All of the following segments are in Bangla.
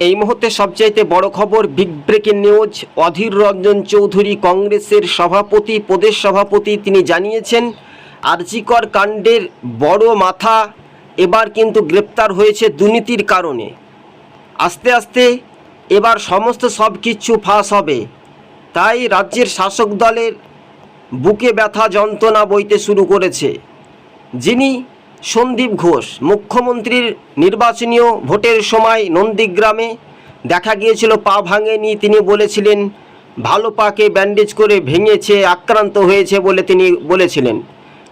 এই মুহূর্তে সবচাইতে বড় খবর big breaking news. Adhir Ranjan Chowdhury কংগ্রেসের সভাপতি, প্রদেশ সভাপতি তিনি জানিয়েছেন, আরজিকর কাণ্ডের বড় মাথা এবার কিন্তু গ্রেপ্তার হয়েছে দুর্নীতির কারণে। আস্তে আস্তে এবার সমস্ত সব কিছু ফাঁস হবে। তাই রাজ্যের শাসক দলের বুকে ব্যথা যন্ত্রণা বইতে শুরু করেছে। যিনি সন্দীপ ঘোষ, মুখ্যমন্ত্রীর নির্বাচনীয় ভোটের সময় নন্দীগ্রামে দেখা গিয়েছিল, পা ভাঙেনি। তিনি বলেছিলেন, ভালো পাকে ব্যান্ডেজ করে ভেঙেছে, আক্রান্ত হয়েছে বলে তিনি বলেছিলেন।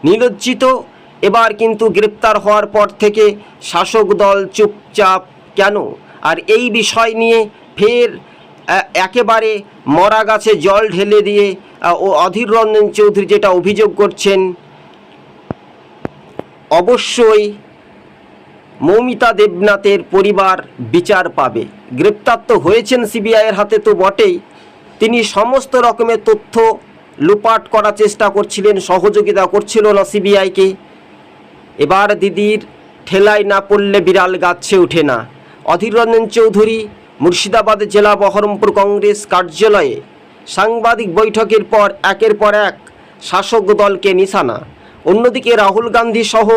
নিলজ্জিত, এবার কিন্তু গ্রেপ্তার হওয়ার পর থেকে শাসক দল চুপচাপ কেন? আর এই বিষয় নিয়ে ফের একেবারে মরা গাছে জল ঢেলে দিয়ে ও অধীর রঞ্জন চৌধুরী যেটা অভিযোগ করছেন অবশ্যই মৌমিতা দেবনাথের পরিবার বিচার পাবে। গ্রেপ্তার তো হয়েছেন সিবিআইয়ের হাতে তো বটেই। তিনি সমস্ত রকমের তথ্য লুপাট করার চেষ্টা করছিলেন, সহযোগিতা করছিল না সিবিআইকে এবার দিদির ঠেলায় না পড়লে বিড়াল গাছে ওঠে না। অধীর রঞ্জন চৌধুরী, মুর্শিদাবাদ জেলা বহরমপুর কংগ্রেস কার্যালয়ে সাংবাদিক বৈঠকের পর একের পর এক শাসক দলকে নিশানা। অন্যদিকে রাহুল গান্ধী সহ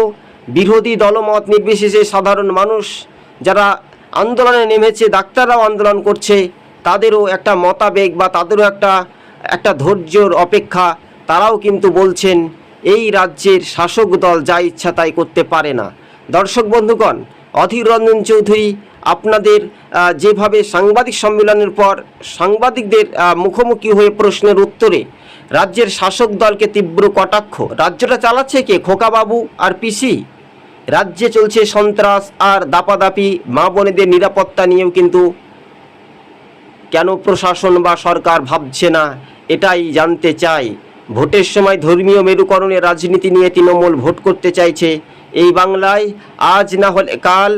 বিরোধী দলমত নির্বিশেষে সাধারণ মানুষ যারা আন্দোলনে নেমেছে, ডাক্তাররাও আন্দোলন করছে, তাদেরও একটা মতাবেগ বা তাদেরও একটা একটা ধৈর্যর অপেক্ষা, তারাও কিন্তু বলছেন এই রাজ্যের শাসক দল যা ইচ্ছা তাই করতে পারে না। দর্শক বন্ধুগণ, অধীর রঞ্জন চৌধুরী আপনাদের যেভাবে সাংবাদিক সম্মেলনের পর সাংবাদিকদের মুখোমুখি হয়ে প্রশ্নের উত্তরে রাজ্যের শাসক দলকে তীব্র কটাক্ষ। রাজ্যটা চালাচ্ছে কে? খোকাবাবু আর পিসি? রাজ্যে চলছে সন্ত্রাস আর দাপাদাপি। মা বোনেদের নিরাপত্তা নিয়েও কিন্তু কেন প্রশাসন বা সরকার ভাবছে না? এটাই জানতে চাই। ভোটের সময় ধর্মীয় মেরুকরণের রাজনীতি নিয়ে তৃণমূল ভোট করতে চাইছে এই বাংলায়। আজ না হলে কাল,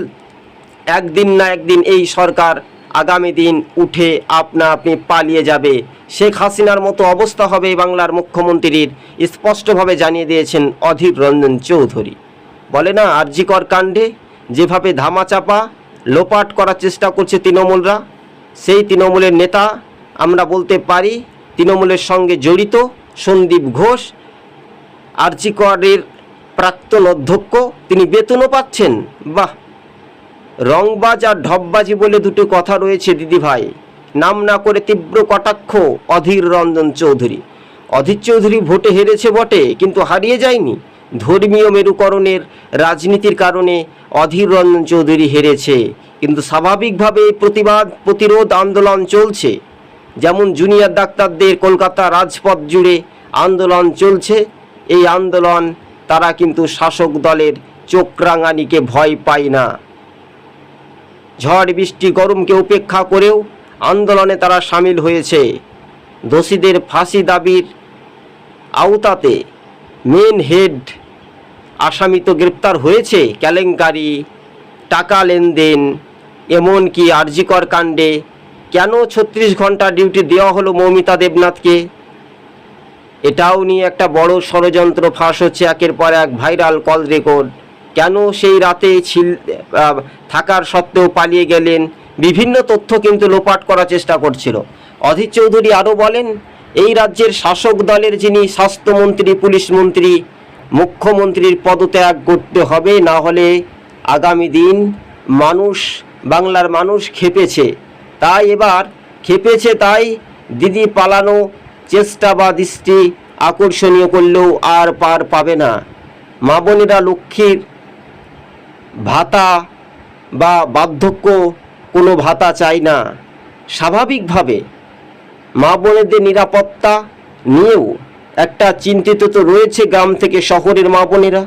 একদিন না একদিন এই সরকার আগামী দিন উঠে আপনা আপনি পালিয়ে যাবে। শেখ হাসিনার মতো অবস্থা হবে বাংলার মুখ্যমন্ত্রীর, স্পষ্টভাবে জানিয়ে দিয়েছেন অধীর রঞ্জন চৌধুরী। বলে না, আরজিকর কাণ্ডে যেভাবে ধামাচাপা, লোপাট করার চেষ্টা করছে তৃণমূলরা, সেই তৃণমূলের নেতা, আমরা বলতে পারি, তৃণমূলের সঙ্গে জড়িত সন্দীপ ঘোষ, আরজিকরের প্রাক্তন অধ্যক্ষ, তিনি বেতনও পাচ্ছেন। বাহ! রংবাজ আর ঢপবাজি বলে দুটো কথা রয়েছে দিদি ভাই। নাম না করে তীব্র কটাক্ষ অধীর রঞ্জন চৌধুরী। অধীর চৌধুরী ভোটে হেরেছে বটে, কিন্তু হারিয়ে যায়নি। ধর্মীয় মেরুকরণের রাজনীতির কারণে অধীর রঞ্জন চৌধুরী হেরেছে, কিন্তু স্বাভাবিকভাবে প্রতিবাদ, প্রতিরোধ আন্দোলন চলছে। যেমন জুনিয়র ডাক্তারদের কলকাতা রাজপথ জুড়ে আন্দোলন চলছে, এই আন্দোলন তারা কিন্তু শাসক দলের চোখ রাঙানিকে ভয় পায় না। ঝড় বৃষ্টি গরমকে উপেক্ষা করেও আন্দোলনে তারা সামিল হয়েছে। দোষীদের ফাঁসি দাবির আওতাতে মেন হেড আসামি তো গ্রেপ্তার হয়েছে। কেলেঙ্কারি, টাকা লেনদেন, এমনকি আরজিকর কাণ্ডে কেন ছত্রিশ ঘণ্টা ডিউটি দেওয়া হলো মৌমিতা দেবনাথকে? এটাও নিয়ে একটা বড় ষড়যন্ত্র ফাঁস হচ্ছে একের পর এক ভাইরাল কল রেকর্ড। কেন সেই রাতে ছিল থাকার সত্ত্বেও পালিয়ে গেলেন? বিভিন্ন তথ্য কিন্তু লোপাট করার চেষ্টা করছিল। অধীর চৌধুরী আরও বলেন, এই রাজ্যের শাসক দলের যিনি স্বাস্থ্যমন্ত্রী, পুলিশ মন্ত্রী, মুখ্যমন্ত্রীর পদত্যাগ করতে হবে, না হলে আগামী দিন মানুষ, বাংলার মানুষ খেপেছে তাই এবার খেপেছে তাই দিদি পালানো চেষ্টা বা দৃষ্টি আকর্ষণীয় করলেও আর পার পাবে না। মা বোনেরা লক্ষ্মীর ভাতা বা বার্ধক্য কোনো ভাতা চাই না। স্বাভাবিকভাবে মা বোনেদের নিরাপত্তা নিয়েও একটা চিন্তিত তো রয়েছে গ্রাম থেকে শহরের মা বোনেরা।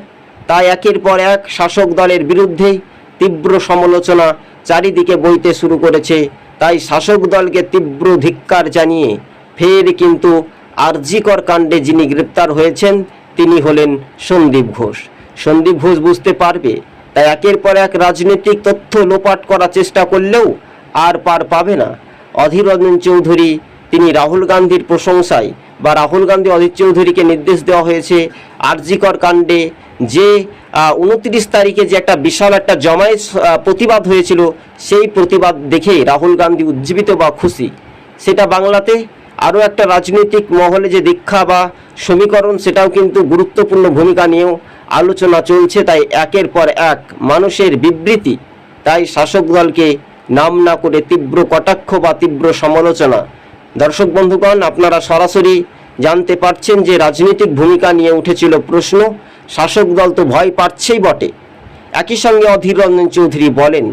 তাই একের পর এক শাসক দলের বিরুদ্ধে তীব্র সমালোচনা চারিদিকে বইতে শুরু করেছে। তাই শাসক দলকে তীব্র ধিক্কার জানিয়ে ফের কিন্তু আরজিকর কাণ্ডে যিনি গ্রেপ্তার হয়েছেন, তিনি হলেন সন্দীপ ঘোষ। সন্দীপ ঘোষ বুঝতে পারবে তাই একের পর এক রাজনৈতিক তথ্য লোপাট করার চেষ্টা করলেও আর পার পাবে না। অধীর রঞ্জন চৌধুরী, তিনি রাহুল গান্ধীর প্রশংসায় বা রাহুল গান্ধী অধীর চৌধুরীকে নির্দেশ দেওয়া হয়েছে আরজিকর কাণ্ডে যে উনত্রিশ তারিখে যে একটা বিশাল একটা জমায়েত প্রতিবাদ হয়েছিল, সেই প্রতিবাদ দেখে রাহুল গান্ধী উজ্জীবিত বা খুশি। সেটা বাংলাতে আরও একটা রাজনৈতিক মহলে যে দীক্ষা বা সমীকরণ, সেটাও কিন্তু গুরুত্বপূর্ণ ভূমিকা নিয়েও আলোচনা চলছে, তাই একের পর এক মানুষের বিবৃতি। তাই শাসক দলকে নাম না করে তীব্র কটাক্ষ বা তীব্র সমালোচনা। দর্শক বন্ধুগণ, আপনারা সরাসরি জানতে পারছেন যে রাজনৈতিক ভূমিকা নিয়ে উঠেছিল প্রশ্ন। শাসক দল তো ভয় পাচ্ছেই বটে। একই সঙ্গে অধীর রঞ্জন চৌধুরী বলেন,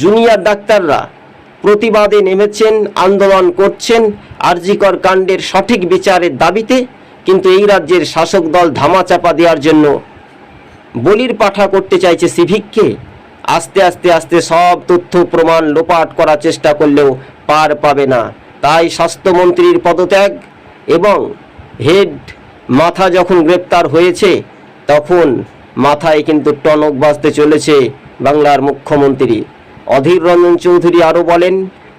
জুনিয়র ডাক্তাররা প্রতিবাদে নেমেছেন, আন্দোলন করছেন আরজিকর কাণ্ডের সঠিক বিচারের দাবিতে। কিন্তু এই রাজ্যের শাসক দল ধামাচাপা দেওয়ার জন্য বলির পাঠা করতে চাইছে সিভিককে। আস্তে আস্তে আস্তে সব তথ্য প্রমাণ লোপাট করার চেষ্টা করলেও পার পাবে না। তাই স্বাস্থ্যমন্ত্রীর পদত্যাগ এবং হেড মাথা যখন গ্রেপ্তার হয়েছে, তখন মাথায় কিন্তু টনক বাজতে চলেছে বাংলার মুখ্যমন্ত্রী। অধীর রঞ্জন চৌধুরী আরও বলেন,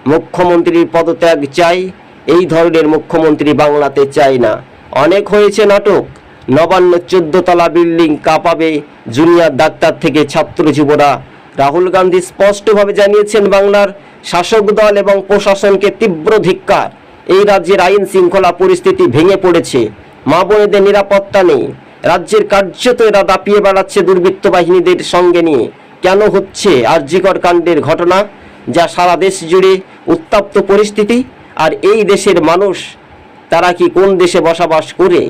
মুখ্যমন্ত্রীর পদত্যাগ চাই, এই ধরনের মুখ্যমন্ত্রী বাংলাতে চাই না। অনেক হয়েছে নাটক। নবান্ন চোদ্দতলা বিল্ডিং কাঁপাবে জুনিয়র ডাক্তার থেকে ছাত্র যুবরা। রাহুল গান্ধী স্পষ্টভাবে জানিয়েছেন বাংলার শাসক দল এবং প্রশাসনকে তীব্র ধিক্কার। এই রাজ্যের আইন শৃঙ্খলা পরিস্থিতি ভেঙে পড়েছে। মা বোনেদের নিরাপত্তা নেই। রাজ্যের কার্যত এরা দাপিয়ে বেড়াচ্ছে দুর্বৃত্ত বাহিনীদের সঙ্গে নিয়ে। কেন হচ্ছে আর্যিকর কাণ্ডের ঘটনা? যা সারা দেশ জুড়ে উত্তপ্ত পরিস্থিতি? আর এই দেশের মানুষ তারা কি কোন দেশে বসবাস করে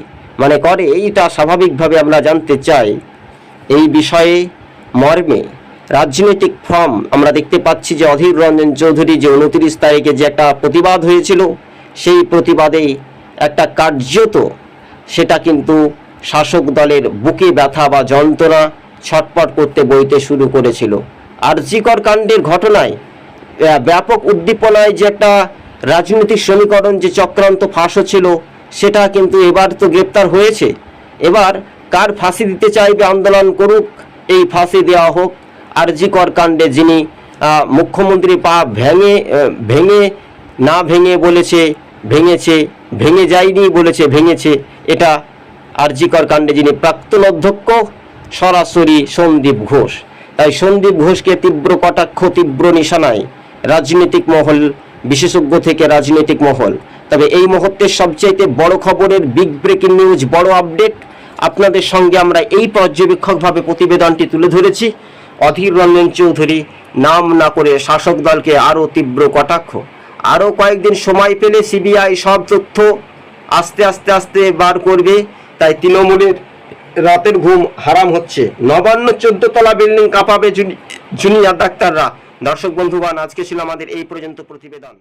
মানে করে, এইটা স্বাভাবিকভাবে আমরা জানতে চাই। এই বিষয়ে মর্মে রাজনৈতিক ফর্ম আমরা দেখতে পাচ্ছি যে অধীর রঞ্জন চৌধুরী যে উনত্রিশ তারিখে যে একটা প্রতিবাদ হয়েছিল, সেই প্রতিবাদে একটা কার্যত সেটা কিন্তু শাসক দলের বুকে ব্যথা বা যন্ত্রণা ছটপট করতে বইতে শুরু করেছিল। আর জিকর কাণ্ডের ঘটনায় ব্যাপক উদ্দীপনায় যে একটা রাজনৈতিক সমীকরণ যে চক্রান্ত ফাঁস ছিল, সেটা কিন্তু এবার তো গ্রেপ্তার হয়েছে। এবার কার ফাঁসি দিতে চাইবে আন্দোলন করুক, এই ফাঁসি দেওয়া হোক। আরজিকর কাণ্ডে যিনি মুখ্যমন্ত্রী পা ভেঙে ভেঙে, না ভেঙে বলেছে, ভেঙেছে, ভেঙে যায়নি বলেছে, ভেঙেছে, এটা আর আরজিকর কাণ্ডে যিনি প্রাক্তন অধ্যক্ষ, সরাসরি সন্দীপ ঘোষ। তাই সন্দীপ ঘোষকে তীব্র কটাক্ষ, তীব্র নিশানায় রাজনৈতিক মহল বিশেষজ্ঞ থেকে রাজনৈতিক মহল। তবে এই মুহূর্তের সবচাইতে বড় খবরের বিগ ব্রেকিং নিউজ বড় আপডেট আপনাদের সঙ্গে আমরা এই পর্যবেক্ষকভাবে প্রতিবেদনটি তুলে ধরেছি। অধীর রঞ্জন চৌধুরী নাম না করে শাসক দলকে আরও তীব্র কটাক্ষ। আরও কয়েকদিন সময় পেলে সিবিআই সব তথ্য আস্তে আস্তে আস্তে বার করবে, তাই তৃণমূলের রাতের ঘুম হারাম হচ্ছে। নবান্ন চোদ্দ তলা বিল্ডিং কাঁপাবে জুনি- জুনিয়র ডাক্তাররা। দর্শক বন্ধুবান আজকে ছিল আমাদের এই পর্যন্ত প্রতিবেদন।